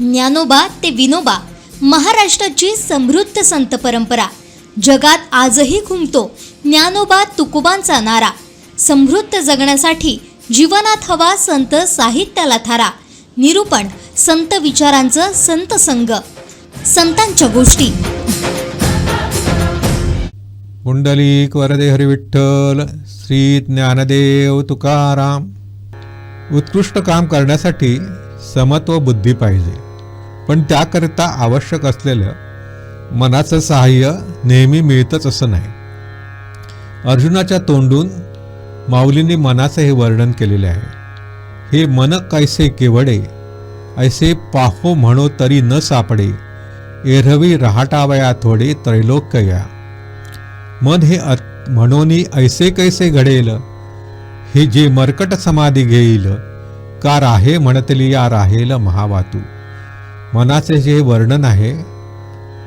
ज्ञानोबा ते विनोबा महाराष्ट्राची समृद्ध संत परंपरा. जगात आजही घुमतो ज्ञानोबा तुकोबांचा नारा. समृद्ध जगण्यासाठी जीवनात हवा संत साहित्याला थारा. निरूपण संत विचारांचं संत संग संतांच्या गोष्टी. पुंडलिक वरदे हरिविठ्ठल श्री ज्ञानदेव तुकाराम. उत्कृष्ट काम करण्यासाठी समत्व बुद्धी पाहिजे. पण त्याकरिता आवश्यक असलेलं मनाचं सहाय्य नेहमी मिळतंच असं नाही. अर्जुनाच्या तोंडून माऊलींनी मनाचं हे वर्णन केलेले आहे. हे मन कैसे केवडे ऐसे पाहो म्हणो तरी न सापडे एरवी रहाटावया थोडे त्रैलोक्य या. मन हे म्हणोनी ऐसे कैसे घडेल हे जे मरकट समाधी घेईल का राहे म्हणतली या राहेल महावातू. मनाचे जे वर्णन आहे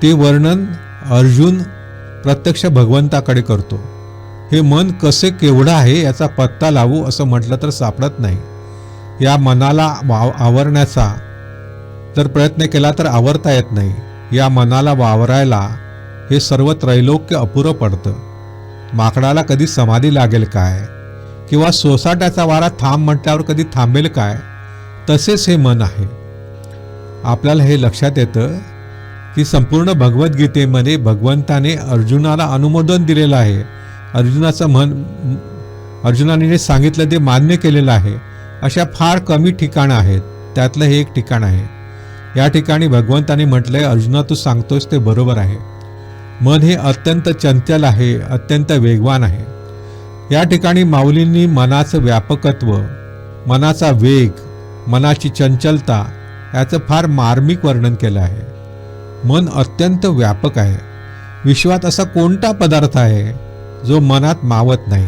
ते वर्णन अर्जुन प्रत्यक्ष भगवंताकडे करतो. हे मन कसे केवढं आहे याचा पत्ता लावू असं म्हटलं तर सापडत नाही. या मनाला वाव आवरण्याचा जर प्रयत्न केला तर आवरता येत नाही. या मनाला वावरायला हे सर्व त्रैलोक्य अपुरं पडतं. माकडाला कधी समाधी लागेल काय? किंवा सोसाट्याचा वारा थांब म्हटल्यावर कधी थांबेल काय? तसेच हे मन आहे. आपल्याला हे लक्षात येतं की संपूर्ण भगवद्गीतेमध्ये भगवंताने अर्जुनाला अनुमोदन दिलेलं आहे. अर्जुनाचं मन अर्जुनाने जे सांगितलं ते मान्य केलेलं आहे. अशा फार कमी ठिकाणं आहेत. त्यातलं हे एक ठिकाण आहे. या ठिकाणी भगवंताने म्हटलंय अर्जुना तू सांगतोस ते बरोबर आहे. मन हे अत्यंत चंचल आहे अत्यंत वेगवान आहे. या ठिकाणी माऊलींनी मनाचं व्यापकत्व मनाचा वेग मनाची चंचलता याचं फार मार्मिक वर्णन केलं आहे. मन अत्यंत व्यापक आहे. विश्वात असा कोणता पदार्थ आहे जो मनात मावत नाही?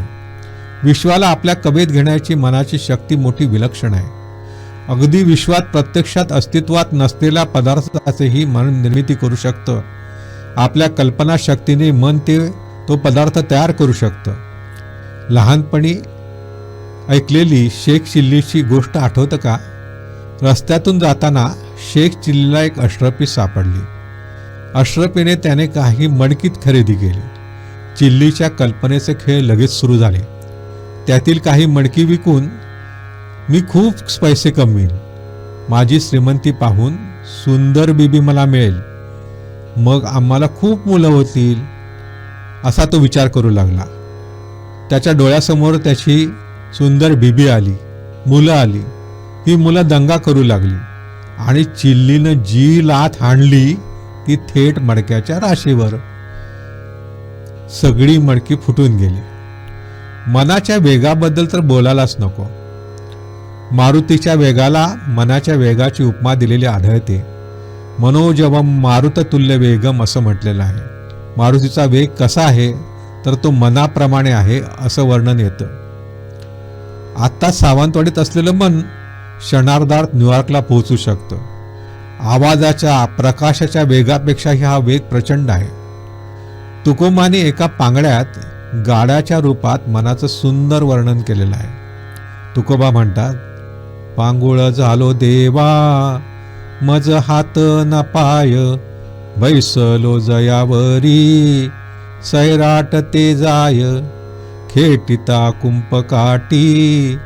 विश्वाला आपल्या कवेत घेण्याची मनाची शक्ती मोठी विलक्षण आहे. अगदी विश्वात प्रत्यक्षात अस्तित्वात नसलेल्या पदार्थाचेही मन निर्मिती करू शकतं. आपल्या कल्पनाशक्तीने मन ते तो पदार्थ तयार करू शकतं. लहानपणी ऐकलेली शेख शिल्लीची गोष्ट आठवतं का? रस्त्यातून जाताना शेख चिल्लीला एक अश्रपी सापडली. अश्रपीने त्याने काही मडकीत खरेदी केली. चिल्लीच्या कल्पनेचे खेळ लगेच सुरू झाले. त्यातील काही मडकी विकून मी खूप पैसे कमवीन. माझी श्रीमंती पाहून सुंदर बीबी मला मिळेल. मग आम्हाला खूप मुलं होतील. असा तो विचार करू लागला. त्याच्या डोळ्यासमोर त्याची सुंदर बीबी आली मुलं आली. ती मुलं दंगा करू लागली. आणि चिल्लीनं जी लाथ हाणली ती थेट मडक्याच्या राशीवर. सगळी मडकी फुटून गेली. मनाच्या वेगाबद्दल तर बोलायलाच नको. मारुतीच्या वेगाला मनाच्या वेगाची उपमा दिलेली आढळते. मनोजवम मारुततुल्य वेगम असं म्हटलेलं आहे. मारुतीचा वेग कसा आहे? तर तो मनाप्रमाणे आहे असं वर्णन येतं. आत्ता सावंतवाडीत असलेलं मन क्षणार्धात न्यूयॉर्कला पोहोचू शकतं. आवाजाच्या प्रकाशाच्या वेगापेक्षाही हा वेग प्रचंड आहे. तुकोमाने एका पांगड्यात गाड्याच्या रूपात मनाचं सुंदर वर्णन केलेलं आहे. तुकोबा म्हणतात पांगुळ झालो देवा मज हात न पाय बैसलो जयावरी सैराट ते जाय खेटिता कुंपकाटी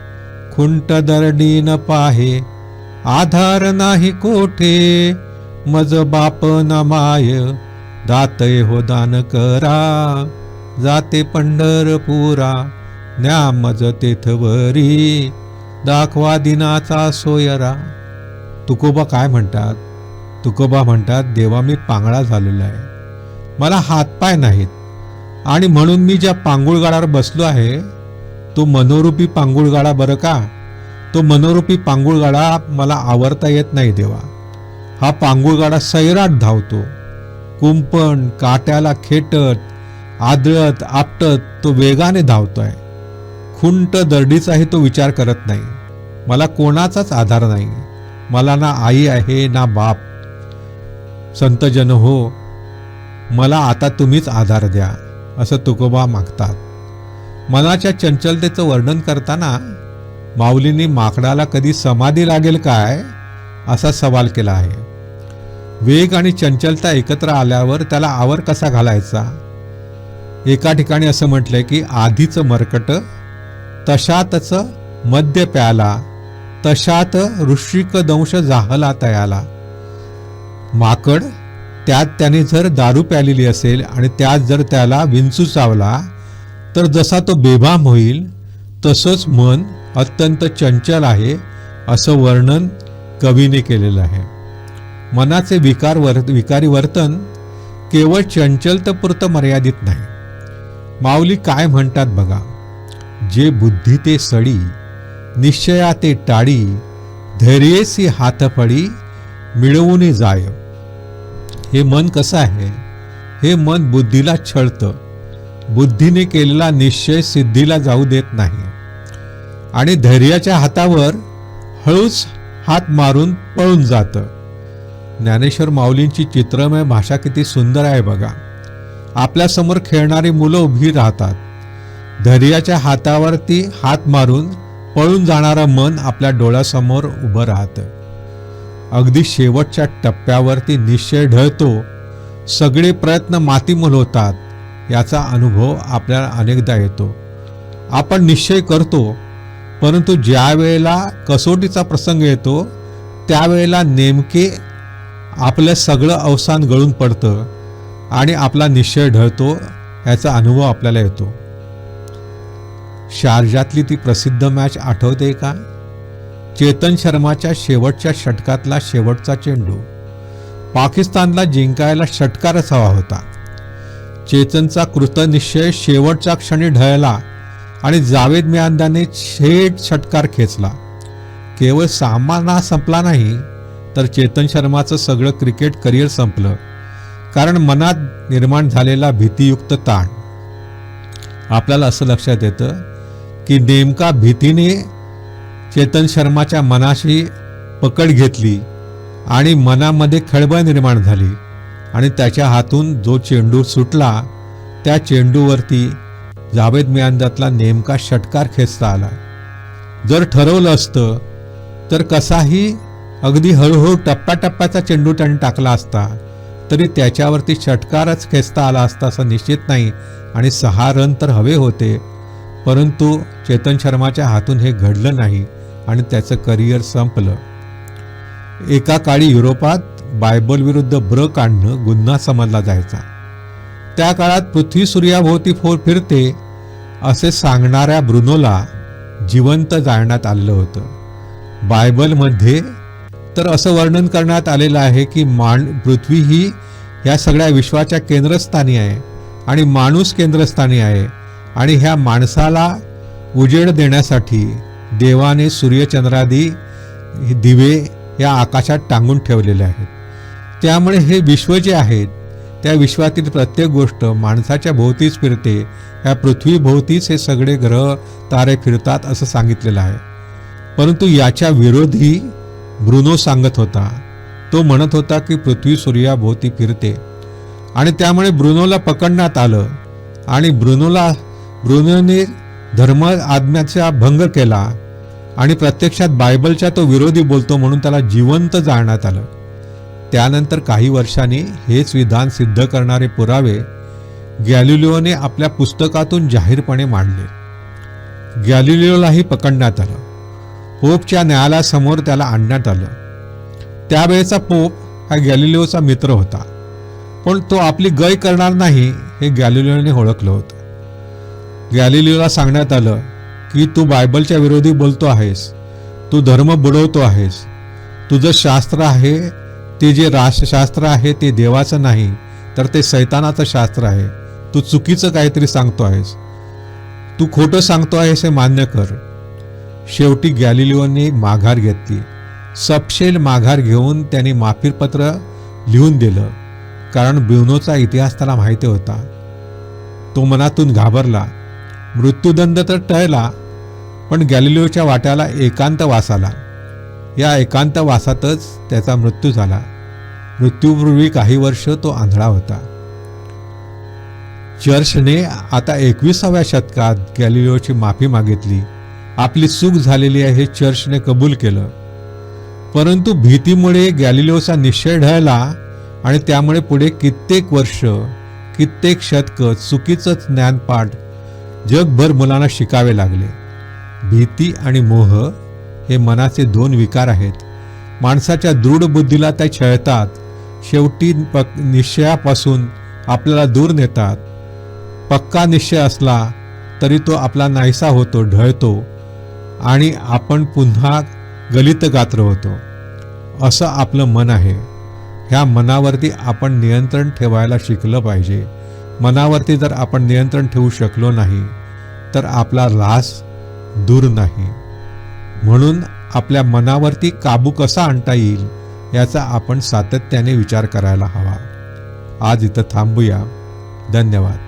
खुंट दरडी न पाहे आधार नाही कोठे मज बाप न माय दातय हो दान करा जाते पंढरपुरा न्या मज तेथवरी दाखवा दिनाचा सोयरा. तुकोबा काय म्हणतात? तुकोबा म्हणतात देवा मी पांगळा झालेला आहे. मला हातपाय नाहीत. आणि म्हणून मी ज्या पांगुळगाडावर बसलो आहे तो मनोरूपी पांगुळगाडा बरं का? तो मनोरूपी पांगुळगाळा मला आवरता येत नाही देवा. हा पांगुळगाडा सैराट धावतो. कुंपण काट्याला खेटत आदळत आपटत तो वेगाने धावतोय. खुंट दरडीचाही तो विचार करत नाही. मला कोणाचाच आधार नाही. मला ना आई आहे ना बाप. संतजन हो मला आता तुम्हीच आधार द्या असं तुकोबा मागतात. मनाच्या चंचलतेचं वर्णन करताना माऊलींनी माकडाला कधी समाधी लागेल काय असा सवाल केला आहे. वेग आणि चंचलता एकत्र आल्यावर त्याला आवर कसा घालायचा? एका ठिकाणी असं म्हटलंय की आधीचं मरकट तशातच मद्य प्याला तशात ऋषिक दंश जाहला तयाला. माकड त्यात त्याने जर दारू प्यालेली असेल आणि त्यात जर त्याला विंचू चावला तर जसा तो बेभाम होईल तसंच मन अत्यंत चंचल आहे असं वर्णन कवीने केलेलं आहे. मनाचे विकार वर विकारी वर्तन केवळ चंचलतपुरतं मर्यादित नाही. माऊली काय म्हणतात बघा? जे बुद्धी ते सडी निश्चया ते टाळी धैर्येसी हातफळी मिळवून जाय. हे मन कसं आहे? हे मन बुद्धीला छळतं. बुद्धीने केलेला निश्चय सिद्धीला जाऊ देत नाही. आणि धैर्याच्या हातावर हळूच हात मारून पळून जातं. ज्ञानेश्वर माऊलींची चित्रमय भाषा किती सुंदर आहे बघा. आपल्यासमोर खेळणारी मुलं उभी राहतात. धैर्याच्या हातावरती हात मारून पळून जाणारं मन आपल्या डोळ्यासमोर उभं राहतं. अगदी शेवटच्या टप्प्यावरती निश्चय ढळतो. सगळे प्रयत्न मातीमोल होतात. याचा अनुभव आपल्याला अनेकदा येतो. आपण निश्चय करतो परंतु ज्या वेळेला कसोटीचा प्रसंग येतो त्यावेळेला नेमके आपलं सगळं अवसान गळून पडतं आणि आपला निश्चय ढळतो याचा अनुभव आपल्याला येतो. शारजातली ती प्रसिद्ध मॅच आठवते का? चेतन शर्माच्या शेवटच्या षटकातला शेवटचा चेंडू. पाकिस्तानला जिंकायला षटकारच हवा होता. चेतनचा कृतनिश्चय शेवटच्या क्षणी ढळला आणि जावेद मियांदाने छेट षटकार खेचला. केवळ सामना संपला नाही तर चेतन शर्माचं सगळं क्रिकेट करिअर संपलं कारण मनात निर्माण झालेला भीतीयुक्त ताण. आपल्याला असं लक्षात येतं की नेमका भीतीने चेतन शर्माच्या मनाशी पकड घेतली आणि मनामध्ये खळबळ निर्माण झाली. आणि त्याच्या हातून जो चेंडू सुटला त्या चेंडूवरती जावेद मियांदातला नेमका षटकार खेचता आला. जर ठरवलं असतं तर कसाही अगदी हळूहळू टप्प्याटप्प्याचा चेंडू त्याने टाकला असता तरी त्याच्यावरती षटकारच खेचता आला असता असं निश्चित नाही आणि सहा रन तर हवे होते परंतु चेतन शर्माच्या हातून हे घडलं नाही आणि त्याचं करिअर संपलं. एका काळी युरोपात बायबल विरुद्ध ब्र काढणं गुन्हा समजला जायचा. त्या काळात पृथ्वी सूर्याभोवती फोर फिरते असे सांगणाऱ्या ब्रुनोला जिवंत जाळण्यात आलेलं होतं. बायबलमध्ये तर असं वर्णन करण्यात आलेलं आहे की मान पृथ्वी ही या सगळ्या विश्वाच्या केंद्रस्थानी आहे आणि माणूस केंद्रस्थानी आहे आणि ह्या माणसाला उजेड देण्यासाठी देवाने सूर्यचंद्रादी दिवे या आकाशात टांगून ठेवलेले आहेत. त्यामुळे हे विश्व जे आहेत त्या विश्वातील प्रत्येक गोष्ट माणसाच्या भोवतीच फिरते. या पृथ्वीभोवतीच हे सगळे ग्रह तारे फिरतात असं सांगितलेलं आहे. परंतु याच्या विरोधी ब्रुनो सांगत होता. तो म्हणत होता की पृथ्वी सूर्याभोवती फिरते. आणि त्यामुळे ब्रुनोला पकडण्यात आलं. आणि ब्रुनोला ब्रुनोने धर्म आज्ञाचा भंग केला. आणि प्रत्यक्षात बायबलच्या तो विरोधी बोलतो म्हणून त्याला जिवंत जाळण्यात आलं. त्यानंतर काही वर्षांनी हेच विधान सिद्ध करणारे पुरावे गॅलिलिओने आपल्या पुस्तकातून जाहीरपणे मांडले. गॅलिलिओलाही पकडण्यात आलं. पोपच्या न्यायालयासमोर त्याला आणण्यात आलं. त्यावेळेचा पोप हा गॅलिलिओचा मित्र होता. पण तो आपली गय करणार नाही हे गॅलिलिओने ओळखलं होतं. गॅलिलिओला सांगण्यात आलं की तू बायबलच्या विरोधी बोलतो आहेस. तू धर्म बुडवतो आहेस. तुझं शास्त्र आहे ते जे राष्ट्रशास्त्र आहे ते देवाचं नाही तर ते सैतानाचं शास्त्र आहे. तू चुकीचं काहीतरी सांगतो आहेस. तू खोटं सांगतो आहेस हे मान्य कर. शेवटी गॅलिलिओने माघार घेतली. सपशेल माघार घेऊन त्याने माफीपत्र लिहून दिलं. कारण ब्युनोचा इतिहास त्याला माहिती होता. तो मनातून घाबरला. मृत्यूदंड तर टळला पण गॅलिलिओच्या वाट्याला एकांत वास आला. या एकांतवासातच त्याचा मृत्यू झाला. मृत्यूपूर्वी काही वर्ष तो आंधळा होता. चर्चने आता एकविसाव्या शतकात गॅलिलिओची माफी मागितली. आपली चूक झालेली आहे हे चर्चने कबूल केलं. परंतु भीतीमुळे गॅलिलिओचा निश्चय ढळला आणि त्यामुळे पुढे कित्येक वर्ष कित्येक शतक चुकीचंच ज्ञानपाठ जगभर मुलांना शिकावे लागले. भीती आणि मोह हे मनाचे दोन विकार आहेत. माणसाच्या दृढ बुद्धीला त्या छळतात. शेवटी पक निश्चयापासून आपल्याला दूर नेतात. पक्का निश्चय असला तरी तो आपला नाहीसा होतो ढळतो आणि आपण पुन्हा गलित गात्र होतो. असं आपलं मन आहे. ह्या मनावरती आपण नियंत्रण ठेवायला शिकलं पाहिजे. मनावरती जर आपण नियंत्रण ठेवू शकलो नाही तर आपला रास दूर नाही. म्हणून आपल्या मनावरती काबू कसा आणता येईल याचा आपण सातत्याने विचार करायला हवा. आज इथं थांबूया. धन्यवाद.